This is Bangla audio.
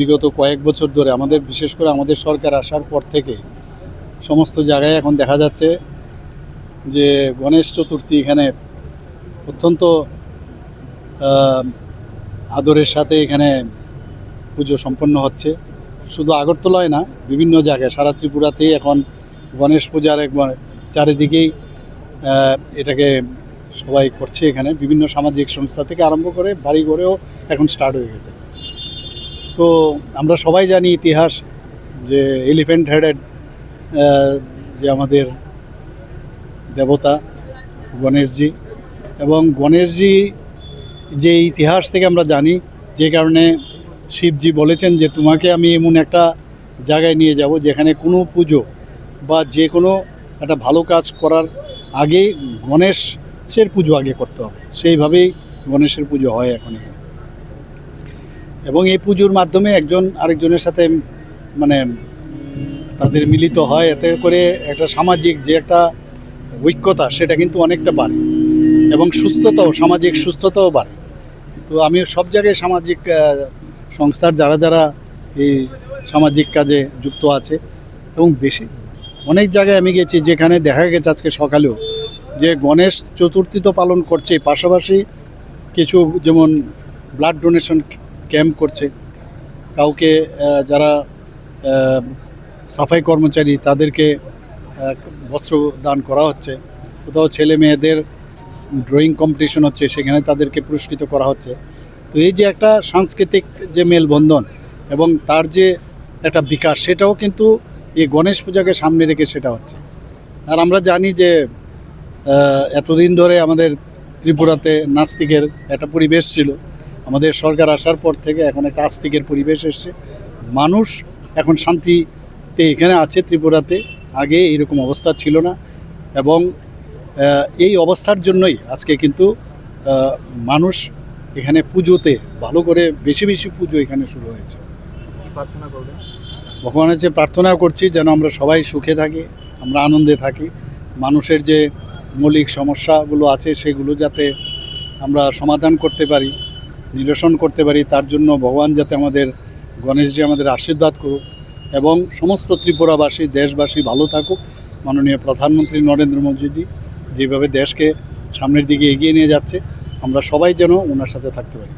বিগত কয়েক বছর ধরে আমাদের, বিশেষ করে আমাদের সরকার আসার পর থেকে সমস্ত জায়গায় এখন দেখা যাচ্ছে যে গণেশ চতুর্থী এখানে অত্যন্ত আদরের সাথে এখানে পুজো সম্পন্ন হচ্ছে। শুধু আগরতলায় না, বিভিন্ন জায়গায়, সারা ত্রিপুরাতেই এখন গণেশ পূজার একবার চারিদিকেই এটাকে সবাই করছে এখানে। বিভিন্ন সামাজিক সংস্থা থেকে আরম্ভ করে বাড়ি ঘরেও এখন স্টার্ট হয়ে গেছে। তো আমরা সবাই জানি ইতিহাস যে এলিফেন্ট হেডেড যে আমাদের দেবতা গণেশজি এবং গণেশজি যে ইতিহাস থেকে আমরা জানি যে কারণে শিবজি বলেছেন যে তোমাকে আমি এমন একটা জায়গায় নিয়ে যাব যেখানে কোনো পুজো বা যে কোনো একটা ভালো কাজ করার আগে গণেশের পুজো আগে করতে হবে। সেইভাবেই গণেশের পুজো হয় এখন এখানে। এবং এই পুজোর মাধ্যমে একজন আরেকজনের সাথে মানে তাদের মিলিত হয়। এতে করে একটা সামাজিক যে একটা ঐক্যতা, সেটা কিন্তু অনেকটা বাড়ে এবং সুস্থতাও, সামাজিক সুস্থতাও বাড়ে। তো আমি সব জায়গায় সামাজিক সংস্থার যারা যারা এই সামাজিক কাজে যুক্ত আছে এবং বেশি, অনেক জায়গায় আমি গেছি যেখানে দেখা গেছে আজকে সকালেও যে গণেশ চতুর্থী তো পালন করছে পাশাপাশি কিছু যেমন ব্লাড ডোনেশন ক্যাম্প করছে। কাউকে যারা সাফাই কর্মচারী, তাদেরকে বস্ত্র দান করা হচ্ছে। কোথাও ছেলে মেয়েদের ড্রয়িং কম্পিটিশন হচ্ছে, সেখানে তাদেরকে পুরস্কৃত করা হচ্ছে। তো এই যে একটা সাংস্কৃতিক যে মেলবন্ধন এবং তার যে একটা বিকাশ, সেটাও কিন্তু এই গণেশ পূজাকে সামনে রেখে সেটা হচ্ছে। আর আমরা জানি যে এতদিন ধরে আমাদের ত্রিপুরাতে নাস্তিকের একটা পরিবেশ ছিল। আমাদের সরকার আসার পর থেকে এখন একটা আস্তিকের পরিবেশ এসছে। মানুষ এখন শান্তিতে এখানে আছে ত্রিপুরাতে। আগে এইরকম অবস্থা ছিল না এবং এই অবস্থার জন্যই আজকে কিন্তু মানুষ এখানে পুজোতে ভালো করে বেশি বেশি পুজো এখানে শুরু হয়েছে। প্রার্থনা করবেন? ভগবানের যে প্রার্থনা করছি যেন আমরা সবাই সুখে থাকি আমরা আনন্দে থাকি। মানুষের যে মৌলিক সমস্যাগুলো আছে সেগুলো যাতে আমরা সমাধান করতে পারি। নিরসন করতে পারি, তার জন্য ভগবান যাতে আমাদের, গণেশজি আমাদের আশীর্বাদ করুক এবং সমস্ত ত্রিপুরাবাসী, দেশবাসী ভালো থাকুক। মাননীয় প্রধানমন্ত্রী নরেন্দ্র মোদীজি যেভাবে দেশকে সামনের দিকে এগিয়ে নিয়ে যাচ্ছে, আমরা সবাই যেন ওনার সাথে থাকতে পারি।